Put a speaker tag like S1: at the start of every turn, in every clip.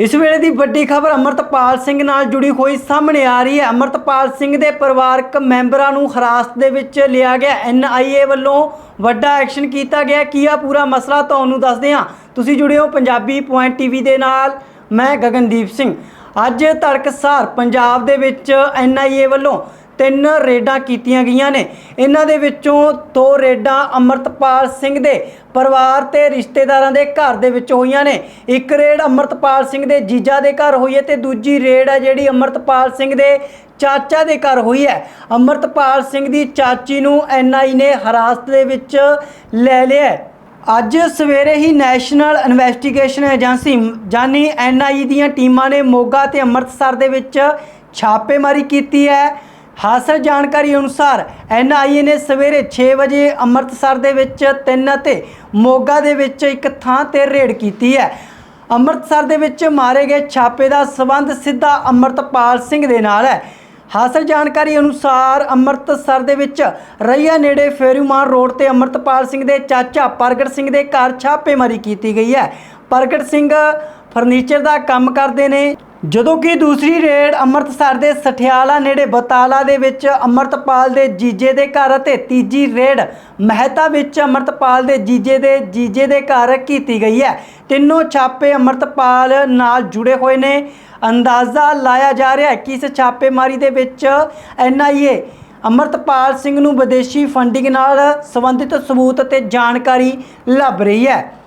S1: ਇਸ ਵੇਲੇ ਦੀ ਵੱਡੀ ਖਬਰ ਅਮਰਤਪਾਲ ਸਿੰਘ ਨਾਲ ਜੁੜੀ ਹੋਈ ਸਾਹਮਣੇ ਆ ਰਹੀ ਹੈ। ਅਮਰਤਪਾਲ ਸਿੰਘ ਦੇ ਪਰਿਵਾਰਕ ਮੈਂਬਰਾਂ ਨੂੰ ਹਿਰਾਸਤ ਦੇ ਵਿੱਚ ਲਿਆ ਗਿਆ। ਐਨਆਈਏ ਵੱਲੋਂ ਵੱਡਾ ਐਕਸ਼ਨ ਕੀਤਾ ਗਿਆ। ਕੀ ਆ ਪੂਰਾ ਮਸਲਾ? ਤੁਹਾਨੂੰ ਦੱਸਦੇ ਹਾਂ। ਤੁਸੀਂ ਜੁੜੇ ਹੋ ਪੰਜਾਬੀ ਪੁਆਇੰਟ ਟੀਵੀ ਦੇ ਨਾਲ। ਮੈਂ ਗਗਨਦੀਪ ਸਿੰਘ। ਅੱਜ ਤੜਕਸਾਰ ਪੰਜਾਬ ਦੇ ਵਿੱਚ ਐਨਆਈਏ ਵੱਲੋਂ ਤਿੰਨ ਰੇਡਾਂ ਕੀਤੀਆਂ ਗਈਆਂ ਨੇ। ਇਹਨਾਂ ਦੇ ਵਿੱਚੋਂ ਦੋ ਰੇਡਾਂ ਅਮਰਤਪਾਲ ਸਿੰਘ ਦੇ ਪਰਿਵਾਰ ਤੇ ਰਿਸ਼ਤੇਦਾਰਾਂ ਦੇ ਘਰ ਦੇ ਵਿੱਚ ਹੋਈਆਂ ਨੇ। ਇੱਕ ਰੇਡ ਅਮਰਤਪਾਲ ਸਿੰਘ ਦੇ ਜੀਜਾ ਦੇ ਘਰ ਹੋਈ ਹੈ ਤੇ ਦੂਜੀ ਰੇਡ ਹੈ ਜਿਹੜੀ ਅਮਰਤਪਾਲ ਸਿੰਘ ਦੇ ਚਾਚਾ ਦੇ ਘਰ ਹੋਈ ਹੈ। ਅਮਰਤਪਾਲ ਸਿੰਘ ਦੀ ਚਾਚੀ ਨੂੰ ਐਨਆਈ ਨੇ ਹਿਰਾਸਤ ਦੇ ਵਿੱਚ ਲੈ ਲਿਆ ਅੱਜ ਸਵੇਰੇ ਹੀ ਨੈਸ਼ਨਲ ਇਨਵੈਸਟੀਗੇਸ਼ਨ ਏਜੰਸੀ ਜਾਨੀ ਐਨਆਈ ਦੀਆਂ ਟੀਮਾਂ ਨੇ ਮੋਗਾ ਤੇ ਅੰਮ੍ਰਿਤਸਰ ਦੇ ਵਿੱਚ ਛਾਪੇਮਾਰੀ ਕੀਤੀ ਹੈ। ਹਾਸਲ ਜਾਣਕਾਰੀ ਅਨੁਸਾਰ ਐਨਆਈਏ ਨੇ ਸਵੇਰੇ 6 ਵਜੇ ਅੰਮ੍ਰਿਤਸਰ ਦੇ ਵਿੱਚ ਤਿੰਨ ਅਤੇ ਮੋਗਾ ਦੇ ਵਿੱਚ ਇੱਕ ਥਾਂ ਤੇ ਰੇਡ ਕੀਤੀ ਹੈ। ਅੰਮ੍ਰਿਤਸਰ ਦੇ ਵਿੱਚ ਮਾਰੇ ਗਏ ਛਾਪੇ ਦਾ ਸਬੰਧ ਸਿੱਧਾ ਅੰਮ੍ਰਿਤਪਾਲ ਸਿੰਘ ਦੇ ਨਾਲ ਹੈ। ਹਾਸਲ ਜਾਣਕਾਰੀ ਅਨੁਸਾਰ ਅੰਮ੍ਰਿਤਸਰ ਦੇ ਵਿੱਚ ਰਈਆ ਨੇੜੇ ਫੇਰੂਮਾਨ ਰੋਡ ਤੇ ਅੰਮ੍ਰਿਤਪਾਲ ਸਿੰਘ ਦੇ ਚਾਚਾ ਪ੍ਰਗਟ ਸਿੰਘ ਦੇ ਘਰ ਛਾਪੇਮਾਰੀ ਕੀਤੀ ਗਈ ਹੈ। ਪ੍ਰਗਟ ਸਿੰਘ ਫਰਨੀਚਰ ਦਾ ਕੰਮ ਕਰਦੇ ਨੇ। ਜਦੋਂ ਕਿ ਦੂਸਰੀ ਰੇਡ ਅੰਮ੍ਰਿਤਸਰ ਦੇ ਸਠਿਆਲਾ ਨੇੜੇ ਬਤਾਲਾ ਦੇ ਵਿੱਚ ਅੰਮ੍ਰਿਤਪਾਲ ਦੇ ਜੀਜੇ ਦੇ ਘਰ ਅਤੇ ਤੀਜੀ ਰੇਡ ਮਹਿਤਾ ਵਿੱਚ ਅੰਮ੍ਰਿਤਪਾਲ ਦੇ ਜੀਜੇ ਦੇ ਜੀਜੇ ਦੇ ਘਰ ਕੀਤੀ ਗਈ ਹੈ। ਤਿੰਨੋਂ ਛਾਪੇ ਅੰਮ੍ਰਿਤਪਾਲ ਨਾਲ ਜੁੜੇ ਹੋਏ ਨੇ। ਅੰਦਾਜ਼ਾ ਲਾਇਆ ਜਾ ਰਿਹਾ ਹੈ ਕਿ ਇਸ ਛਾਪੇਮਾਰੀ ਦੇ ਵਿੱਚ ਐਨਆਈਏ ਅੰਮ੍ਰਿਤਪਾਲ ਸਿੰਘ ਨੂੰ ਵਿਦੇਸ਼ੀ ਫੰਡਿੰਗ ਨਾਲ ਸੰਬੰਧਿਤ ਸਬੂਤ ਅਤੇ ਜਾਣਕਾਰੀ ਲੱਭ ਰਹੀ ਹੈ।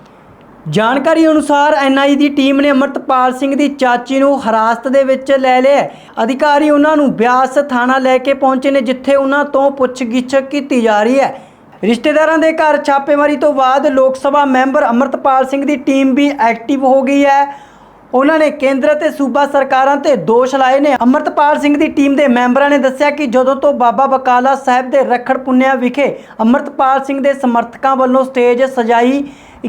S1: ਜਾਣਕਾਰੀ ਅਨੁਸਾਰ ਐਨਆਈ ਦੀ ਟੀਮ ਨੇ ਅਮਰਤਪਾਲ ਸਿੰਘ ਦੀ ਚਾਚੀ ਨੂੰ ਹਰਾਸਤ ਦੇ ਵਿੱਚ ਲੈ ਲਿਆ। ਅਧਿਕਾਰੀ ਉਹਨਾਂ ਨੂੰ ਬਿਆਸ ਥਾਣਾ ਲੈ ਕੇ ਪਹੁੰਚੇ ਨੇ, ਜਿੱਥੇ ਉਹਨਾਂ ਤੋਂ ਪੁੱਛਗਿੱਛ ਕੀਤੀ ਜਾ ਰਹੀ ਹੈ। ਰਿਸ਼ਤੇਦਾਰਾਂ ਦੇ ਘਰ ਛਾਪੇਮਾਰੀ ਤੋਂ ਬਾਅਦ ਲੋਕ ਸਭਾ ਮੈਂਬਰ ਅਮਰਤਪਾਲ ਸਿੰਘ ਦੀ ਟੀਮ ਵੀ ਐਕਟਿਵ ਹੋ ਗਈ ਹੈ। ਉਹਨਾਂ ਨੇ ਕੇਂਦਰ ਤੇ ਸੂਬਾ ਸਰਕਾਰਾਂ ਤੇ ਦੋਸ਼ ਲਾਏ ਨੇ। ਅਮਰਤਪਾਲ ਸਿੰਘ ਦੀ ਟੀਮ ਦੇ ਮੈਂਬਰਾਂ ਨੇ ਦੱਸਿਆ ਕਿ ਜਦੋਂ ਤੋਂ ਬਾਬਾ ਬਕਾਲਾ ਸਾਹਿਬ ਦੇ ਰਖੜ ਪੁੰਨਿਆ ਵਿਖੇ ਅਮਰਤਪਾਲ ਸਿੰਘ ਦੇ ਸਮਰਥਕਾਂ ਵੱਲੋਂ ਸਟੇਜ ਸਜਾਈ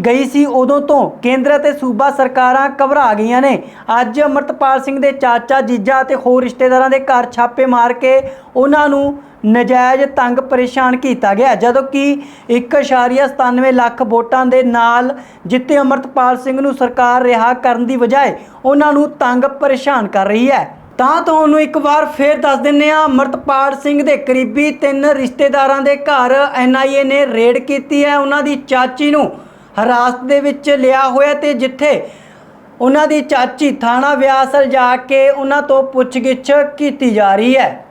S1: ਗਈ ਸੀ, ਉਦੋਂ ਤੋਂ ਕੇਂਦਰ ਤੇ ਸੂਬਾ ਸਰਕਾਰਾਂ ਘਬਰਾ ਗਈਆਂ ਨੇ। ਅੱਜ ਅਮਰਤਪਾਲ ਸਿੰਘ ਦੇ ਚਾਚਾ, ਜੀਜਾ ਅਤੇ ਹੋਰ ਰਿਸ਼ਤੇਦਾਰਾਂ ਦੇ ਘਰ ਛਾਪੇ ਮਾਰ ਕੇ ਉਹਨਾਂ ਨੂੰ ਨਜਾਇਜ਼ ਤੰਗ ਪਰੇਸ਼ਾਨ ਕੀਤਾ ਗਿਆ। ਜਦੋਂ ਕਿ 1.97 ਲੱਖ ਵੋਟਾਂ ਦੇ ਨਾਲ ਜਿੱਤੇ ਅਮਰਤਪਾਲ ਸਿੰਘ ਨੂੰ ਸਰਕਾਰ ਰਿਹਾ ਕਰਨ ਦੀ ਬਜਾਏ ਉਹਨਾਂ ਨੂੰ ਤੰਗ ਪਰੇਸ਼ਾਨ ਕਰ ਰਹੀ ਹੈ। ਤਾਂ ਤੁਹਾਨੂੰ ਇੱਕ ਵਾਰ ਫੇਰ ਦੱਸ ਦਿੰਨੇ ਆ ਅਮਰਤਪਾਲ ਸਿੰਘ ਦੇ ਕਰੀਬੀ ਤਿੰਨ ਰਿਸ਼ਤੇਦਾਰਾਂ ਦੇ ਘਰ ਐਨਆਈਏ ਨੇ ਰੇਡ ਕੀਤੀ ਹੈ। ਉਹਨਾਂ ਦੀ ਚਾਚੀ ਨੂੰ ਹਿਰਾਸਤ ਦੇ ਵਿੱਚ ਲਿਆ ਹੋਇਆ ਤੇ ਜਿੱਥੇ ਉਹਨਾਂ ਦੀ ਚਾਚੀ ਥਾਣਾ ਵਿਆਸਲ ਜਾ ਕੇ ਉਹਨਾਂ ਤੋਂ ਪੁੱਛਗਿੱਛ ਕੀਤੀ ਜਾ ਰਹੀ ਹੈ।